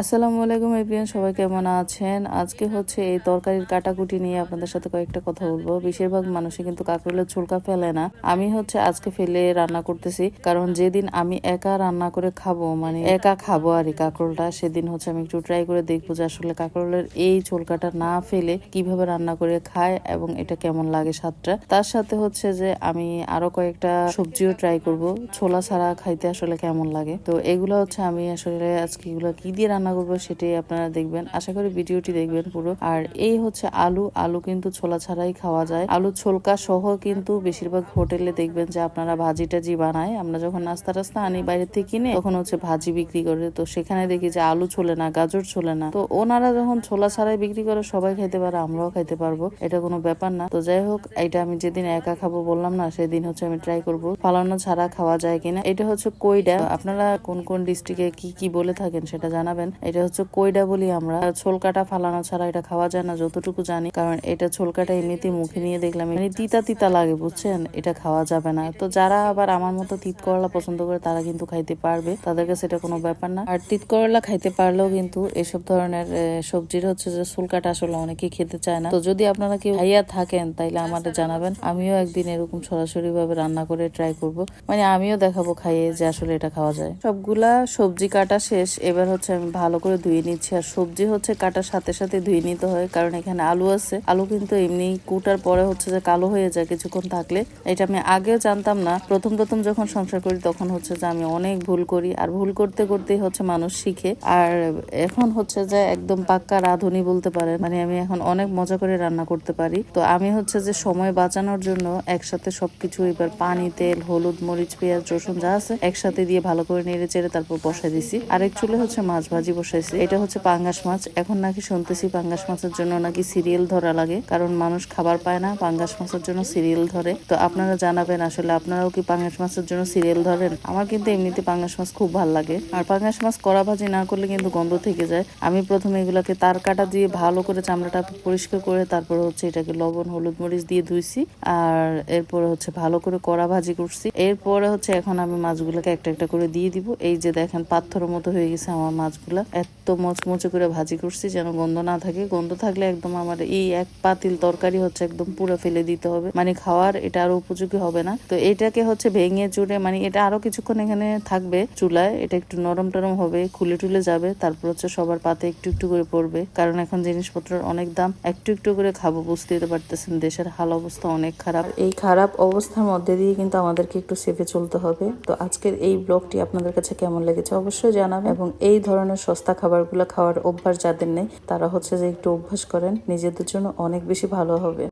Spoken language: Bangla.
আসসালামু আলাইকুম এভরিয়ান সবাই কেমন আছেন? আজকে হচ্ছে এই তরকারির কাটাকুটি নিয়ে আপনাদের সাথে কয়েকটা কথা বলব। বেশিরভাগ মানুষই কিন্তু কাঁকরোলের ছুলকা ফেলে না। আমি হচ্ছে আজকে ফেলে রান্না করতেছি, কারণ যেদিন আমি একা রান্না করে খাব মানে একা খাব আর এই কাঁকরোলটা, সেদিন হচ্ছে আমি একটু ট্রাই করে দেখব যে আসলে কাঁকরোলের এই ছুলকাটা না ফেলে কীভাবে রান্না করে খায় এবং এটা কেমন লাগে স্বাদটা। তার সাথে হচ্ছে যে আমি আরও কয়েকটা সবজিও ট্রাই করব। ছোলা ছাড়া খাইতে আসলে কেমন লাগে? তো এগুলো হচ্ছে আমি আসলে আজকে এগুলো কি দিয়ে রান্না করব সেটাই আপনারা দেখবেন। আশা করি ভিডিওটি দেখবেন পুরো। আর এই হচ্ছে আলু। আলু কিন্তু ছোলা ছাড়াই খাওয়া যায়। আলু ছোলকা সহ কিন্তু বেশিরভাগ হোটেলে দেখবেন যে আপনারা ভাজি টাজি বানায়। আমরা যখন নাস্তা টাস্তা আনি বাইরে থেকে কিনে, তখন হচ্ছে ভাজি বিক্রি করে। তো সেখানে দেখি যে আলু ছোলে না, গাজর ছোলে না। তো ওনারা যখন ছোলা ছাড়াই বিক্রি করে, সবাই খাইতে পারে, আমরাও খাইতে পারব। এটা কোনো ব্যাপার না। তো যাই হোক, এটা আমি যেদিন একা খাব বললাম না, সেদিন হচ্ছে আমি ট্রাই করব। ফালানো ছাড়া খাওয়া যায় কিনা। এটা হচ্ছে কইডা। আপনারা কোন কোন ডিস্ট্রিক্টে কি কি বলে থাকেন সেটা জানাবেন। এটা হচ্ছে কইডা বলি আমরা। ছোলকাটা ফালানো ছাড়া এটা খাওয়া যায় না, যতটুকু জানি। কারণ এটা ছোলকাটা এমনিতে মুখে নিয়ে দেখলাম। মানে তিতা তিতা লাগে, বুঝছেন? এটা খাওয়া যাবে না। তো যারা আবার আমার মতো তিত করলা পছন্দ করে, তারা কিন্তু খাইতে পারবে। তাদের কাছে এটা কোনো ব্যাপার না। আর তিত করলা খাইতে পারলেও কিন্তু এসব ধরনের সবজির হচ্ছে যে চুলকাটা আসলে অনেকেই খেতে চায় না। তো যদি আপনারা কেউ খাইয়া থাকেন, তাইলে আমাদের জানাবেন। আমিও একদিন এরকম সরাসরি ভাবে রান্না করে ট্রাই করব। মানে আমিও দেখাবো, খাইয়ে যে আসলে এটা খাওয়া যায়। সবগুলা সবজি কাটা শেষ। এবার হচ্ছে আমি ভালো করে ধুয়ে নিচ্ছি। আর সবজি হচ্ছে কাটার সাথে সাথে ধুয়ে নিতে হয়, কারণ এখানে আলু আছে। আলু কিন্তু এমনি কুটার পরে হচ্ছে যে কালো হয়ে যায় কিছুক্ষণ থাকলে। এটা আমি আগেও জানতাম না। প্রথম প্রথম যখন সংসার করি তখন হচ্ছে যে আমি অনেক ভুল করি। আর ভুল করতে, করতেই হচ্ছে মানুষ শিখে। আর এখন হচ্ছে যে একদম পাক্কা রাঁধুনি বলতে পারেন। মানে আমি এখন অনেক মজা করে রান্না করতে পারি। তো আমি হচ্ছে যে সময় বাঁচানোর জন্য একসাথে সবকিছু এবার পানি, তেল, হলুদ, মরিচ, পেঁয়াজ, রসুন যা আছে একসাথে দিয়ে ভালো করে নেড়ে চেড়ে তারপর বসাই দিছি। আরেক চুলে হচ্ছে মাছ ভাজি বসাইছি। এটা হচ্ছে পাঙ্গাস মাছ। এখন নাকি শুনতেছি পাঙ্গাস মাছের জন্য নাকি সিরিয়াল ধরা লাগে, কারণ মানুষ খাবার পায় না, পাঙ্গাস মাছের জন্য সিরিয়াল ধরে। তো আপনারা জানাবেন আসলে আপনারাও কি পাঙ্গাস মাছের জন্য সিরিয়াল ধরেন? আমার কিন্তু এমনিতে পাঙ্গাস মাছ খুব ভালো লাগে। আর পাঙ্গাস মাছ কড়া ভাজি না করলে কিন্তু গন্ধ থেকে যায়। আমি প্রথমে এগুলাকে তার কাটা দিয়ে ভালো করে চামড়াটা পরিষ্কার করে তারপরে হচ্ছে এটাকে লবণ, হলুদ মরিচ দিয়ে ধুইছি। আর এরপরে হচ্ছে ভালো করে কড়া ভাজি করছি। এরপরে হচ্ছে এখন আমি মাছগুলোকে একটা একটা করে দিয়ে দিব। এই যে দেখেন পাথরের মতো হয়ে গেছে আমার মাছগুলা। এত মচমচে করে ভাজি করছি যেন গন্ধ না থাকে। গন্ধ থাকলে একদম আমার এই এক পাতিল তরকারি হচ্ছে একদম পুরো ফেলে দিতে হবে। মানে খাওয়ার এটা আরও উপযোগী হবে না। তো এটাকে হচ্ছে ভেঙে চুড়ে মানে এটা আরও কিছুক্ষণ এখানে থাকবে চুলায়। এটা একটু নরম টরম হবে, খুলে টুলে যাবে। তারপর হচ্ছে সবার পাতে একটু একটু করে পড়বে। কারণ এখন জিনিসপত্রের অনেক দাম। একটু একটু করে খাব, বুঝতেই পারতেছেন, দেশের হাল অবস্থা অনেক খারাপ। এই খারাপ অবস্থার মধ্যে দিয়ে কিন্তু আমাদেরকে একটু সেফে চলতে হবে। তো আজকের এই ব্লগটি আপনাদের কাছে কেমন লেগেছে অবশ্যই জানাবেন। এবং এই ধরনের সস্তা খাবারগুলো খাওয়ার অভ্যাস যাদের নেই, তারা হচ্ছে যে একটু অভ্যাস করেন, নিজেদের জন্য অনেক বেশি ভালো হবে।